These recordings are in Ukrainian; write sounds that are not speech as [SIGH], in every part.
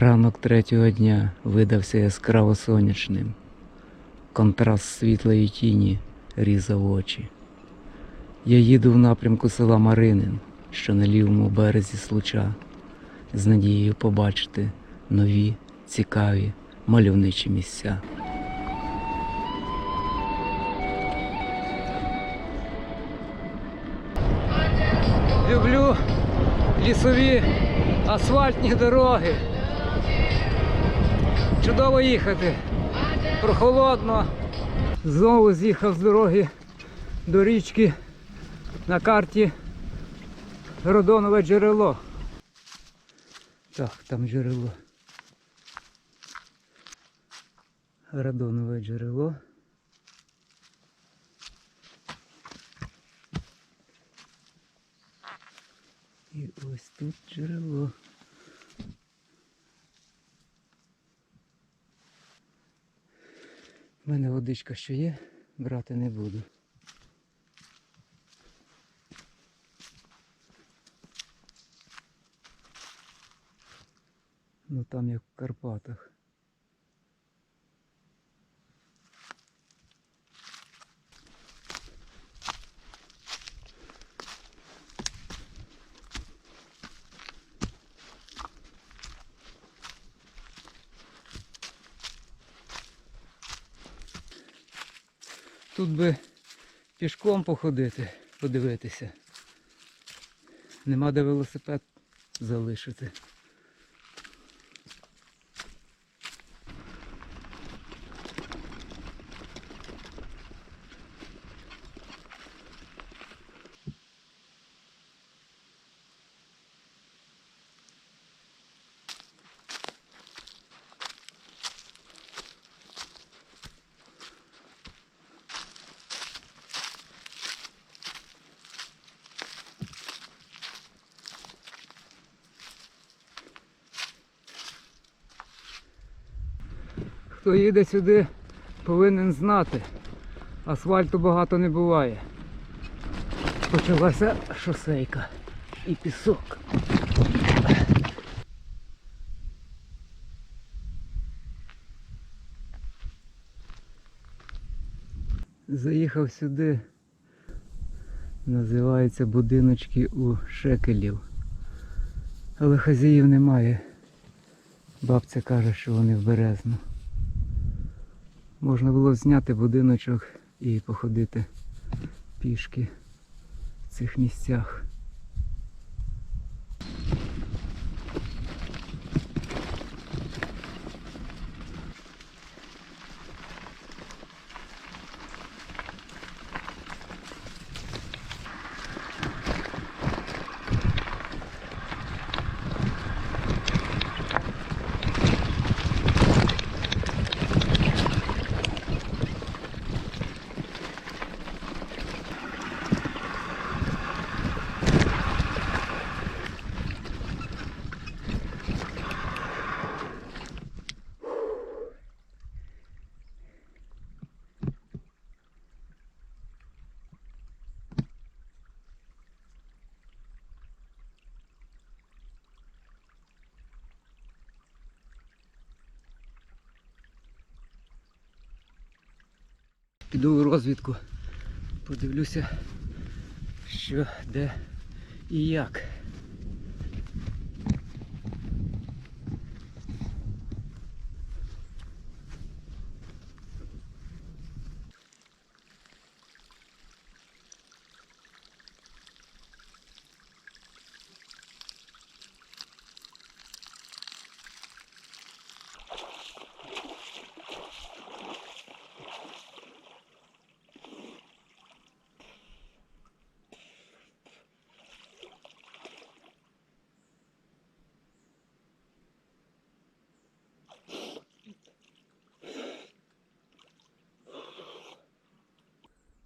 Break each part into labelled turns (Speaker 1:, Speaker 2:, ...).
Speaker 1: Ранок третього дня видався яскраво сонячним. Контраст світлої тіні різав очі. Я їду в напрямку села Маринин, що на лівому березі случа, з надією побачити нові, цікаві, мальовничі місця. Люблю лісові асфальтні дороги. Чудово їхати. Прохолодно. Знову з'їхав з дороги до річки на карті Родонове джерело. Так, там джерело. Радонове джерело. І ось тут джерело. У мене водичка що є, брати не буду. Ну там як в Карпатах. Би пішком походити, подивитися. Нема де велосипед залишити. Хто їде сюди, повинен знати. Асфальту багато не буває. Почалася шосейка і пісок. Заїхав сюди. Називається будиночки у шекелів. Але хазяїв немає. Бабця каже, що вони в березну. Можна було зняти будиночок і походити пішки в цих місцях. Піду у розвідку, подивлюся, що, де і як.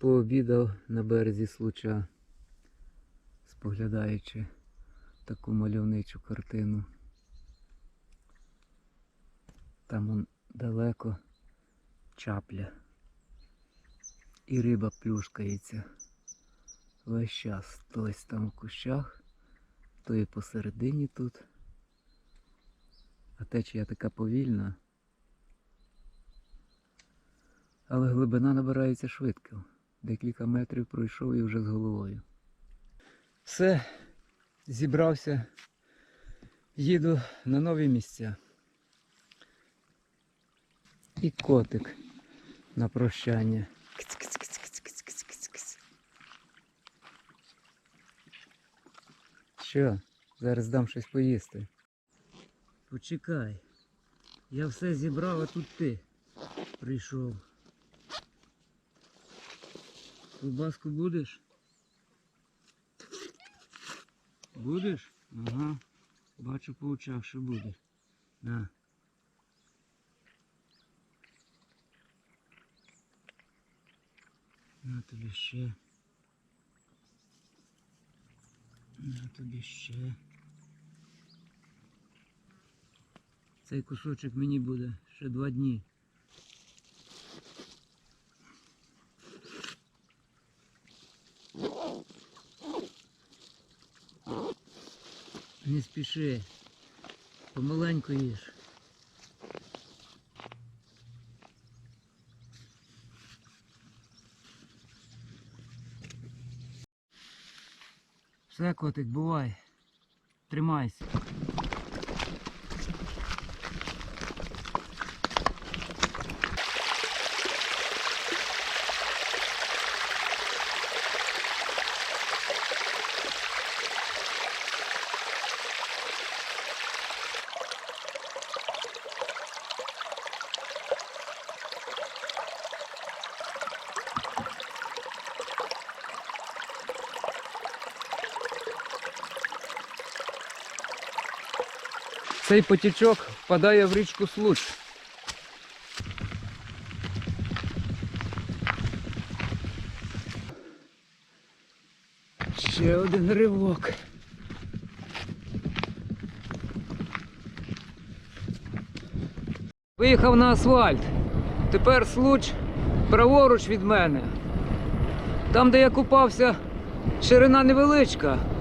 Speaker 1: Пообідав на березі случа, споглядаючи таку мальовничу картину. Там он далеко чапля. І риба плюшкається. Весь час. То ось там в кущах, то і посередині тут. а течія така повільна. Але глибина набирається швидко. Декілька метрів пройшов і вже з головою. Все, зібрався, їду на нові місця. І котик на прощання. Що, зараз дам щось поїсти. Почекай. Я все зібрав, а тут ти прийшов. Кубаску будеш? Будеш? Ага. Бачу по очах, що буде. На. На тобі ще. На тобі ще. Цей кусочок мені буде ще два дні. Не спіши. Помаленьку їж. Все, котик, бувай. Тримайся. Цей потічок впадає в річку Случ. Ще один ривок. Виїхав на асфальт. Тепер случ праворуч від мене. Там, де я купався, ширина невеличка.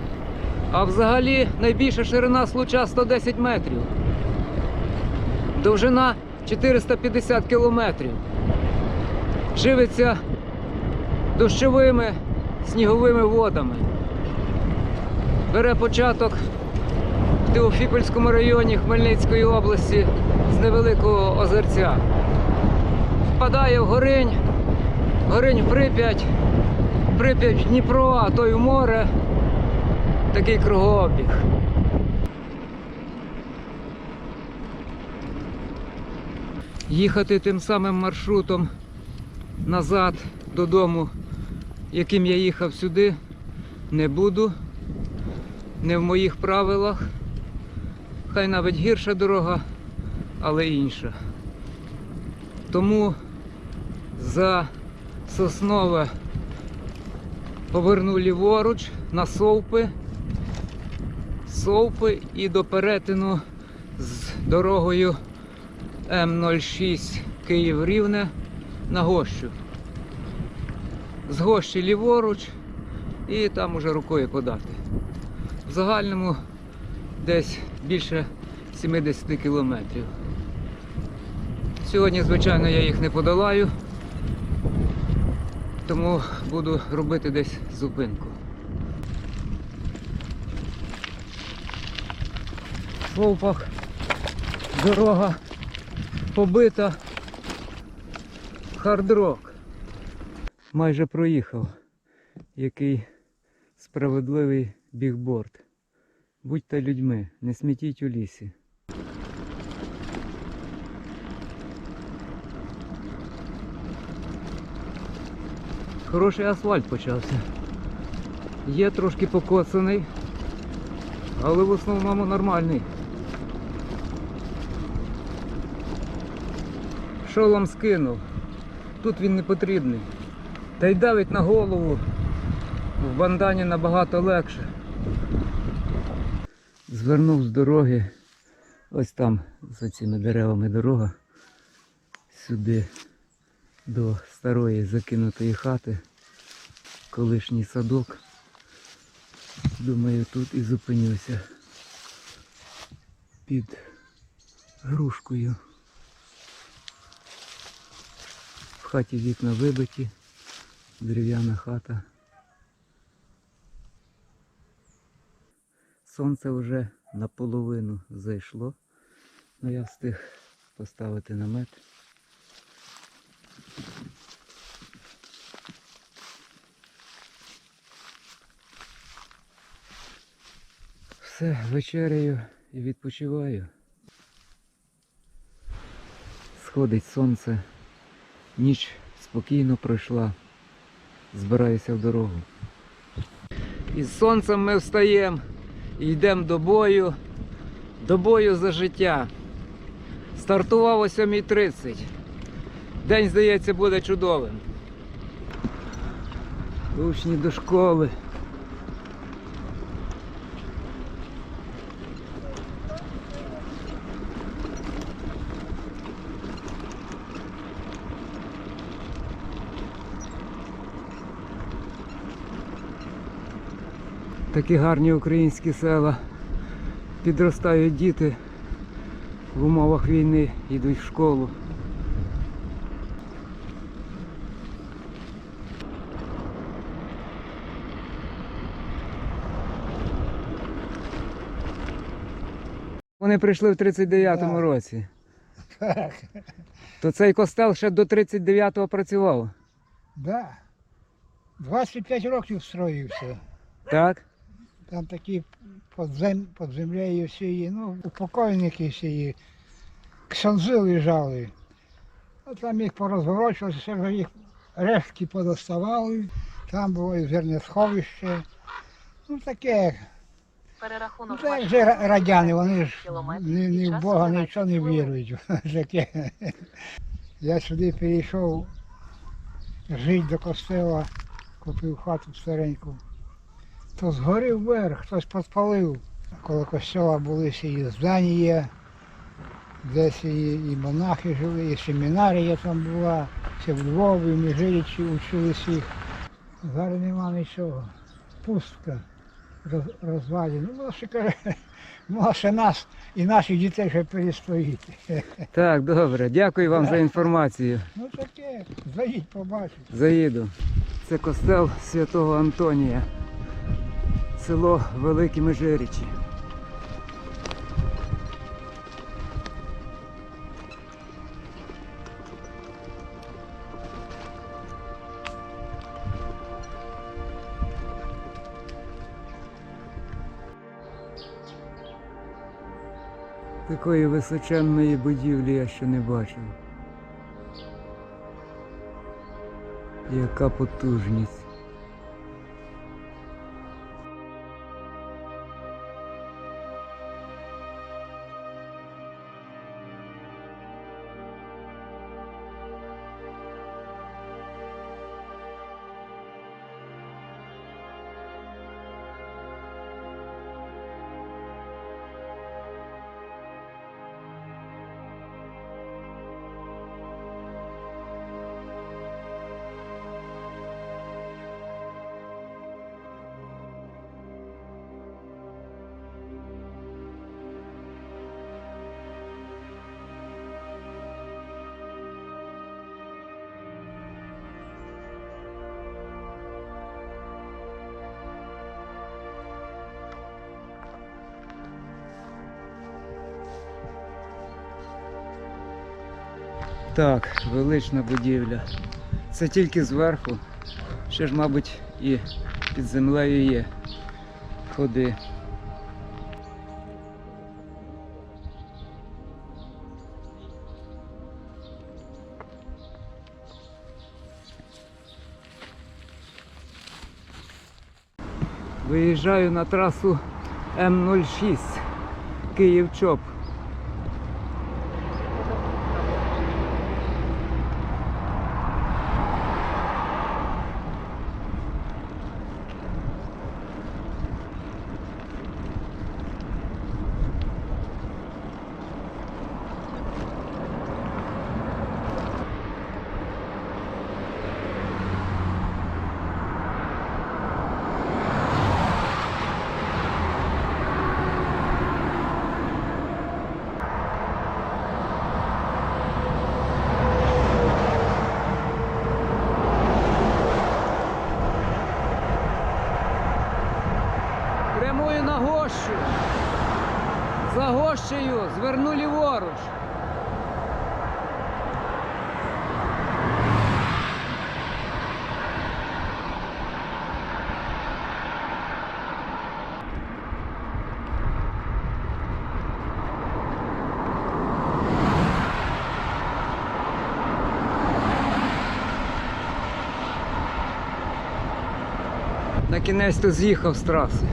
Speaker 1: А взагалі найбільша ширина случа 110 метрів. Довжина 450 кілометрів. Живиться дощовими сніговими водами. Бере початок в Теофіпольському районі Хмельницької області з невеликого озерця. Впадає в Горинь, Горинь в Прип'ять, Прип'ять в Дніпро, а то й в море такий кругообіг. Їхати тим самим маршрутом назад додому, яким я їхав сюди, не буду. Не в моїх правилах. Хай навіть гірша дорога, але інша. Тому за соснове поверну ліворуч на совпи. Совпи і до перетину з дорогою М06 Київ Рівне на Гощу. З Гощі ліворуч і там уже рукою подати. В загальному десь більше 70 кілометрів. Сьогодні, звичайно, я їх не подолаю, тому буду робити десь зупинку. В Совпах дорога побита. Хардрок. Майже проїхав. Який справедливий бігборд. Будьте людьми, не смітіть у лісі. Хороший асфальт почався. Є трошки покоцаний, але в основному нормальний. Шолом скинув. Тут він не потрібний. Та й давить на голову. В бандані набагато легше. Звернув з дороги. Ось там за цими деревами дорога. Сюди до старої закинутої хати. Колишній садок. Думаю, тут і зупинюся. Під грушкою. В хаті вікна вибиті, дерев'яна хата. Сонце вже наполовину зайшло, але я встиг поставити намет. Все, вечеряю і відпочиваю. Сходить сонце, ніч спокійно пройшла. Збираюся в дорогу. Із сонцем ми встаємо і йдемо до бою, до бою за життя. Стартував о 7.30. День, здається, буде чудовим. Учні до школи. Такі гарні українські села. Підростають діти в умовах війни, йдуть в школу. Вони прийшли в 39-му
Speaker 2: Да.
Speaker 1: році.
Speaker 2: Так,
Speaker 1: То цей костел ще до 39-го працював.
Speaker 2: да. 25 років строївся.
Speaker 1: Так?
Speaker 2: Там такі під, зем, під землею всі, ну, упокойники всі, ксанзи лежали. А там їх порозворочувалося, ще вже їх рештки подоставали. Там було і зернесховище. Ну таке, ну
Speaker 3: Перерахунок
Speaker 2: так
Speaker 3: ваших
Speaker 2: же радяни, вони ж ні, ні в Бога нічого не вірують. [LAUGHS] Таке. Я сюди перейшов жити до костела, купив хату стареньку. То згорів вверх, хтось підпалив. Коло костела були і здання, десь і, і монахи жили, і семінарія там була, ще в Львові, в Міжирічі учились їх. Зараз нема нічого. Пустка роз, розвалена. Ну, може, каже, [LAUGHS] може нас і наших дітей ще перестоїть. [LAUGHS]
Speaker 1: Так, добре. Дякую вам за інформацію.
Speaker 2: Ну таке, заїдь побачить.
Speaker 1: Заїду. Це костел святого Антонія. Село Великі Межирічі. Такої височенної будівлі я ще не бачив. Яка потужність. Так, велична будівля. Це тільки зверху. Ще ж, мабуть, і під землею є ходи. Виїжджаю на трасу М06 Київ-Чоп. Гощу. За гощею зверну ліворуч. На кінець то з'їхав з траси.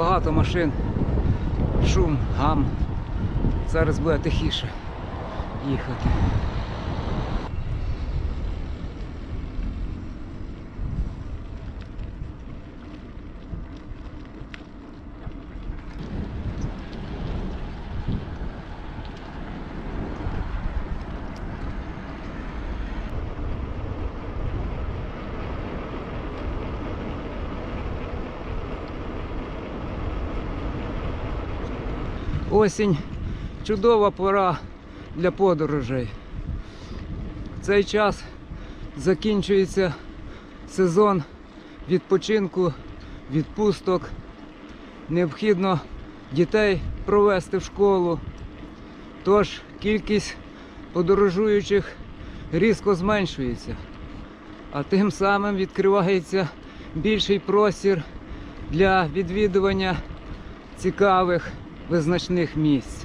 Speaker 1: Багато машин, шум, гам. Зараз буде тихіше їхати. Осінь чудова пора для подорожей. В цей час закінчується сезон відпочинку, відпусток. Необхідно дітей провести в школу. Тож кількість подорожуючих різко зменшується, а тим самим відкривається більший простір для відвідування цікавих визначних місць.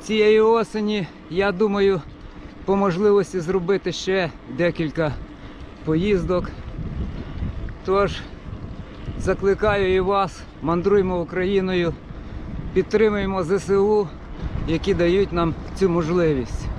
Speaker 1: Цієї осені, я думаю, по можливості зробити ще декілька поїздок. Тож закликаю і вас, мандруймо Україною, підтримуємо ЗСУ, які дають нам цю можливість.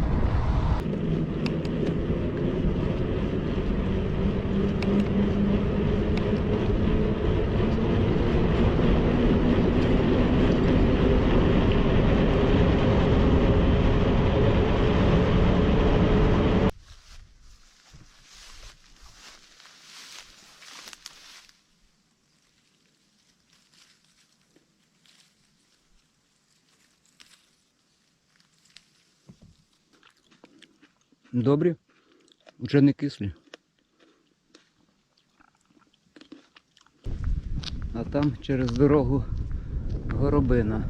Speaker 1: Добрі, вже не кислі. А там через дорогу горобина.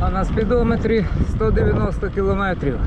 Speaker 1: А на спідометрі 190 кілометрів.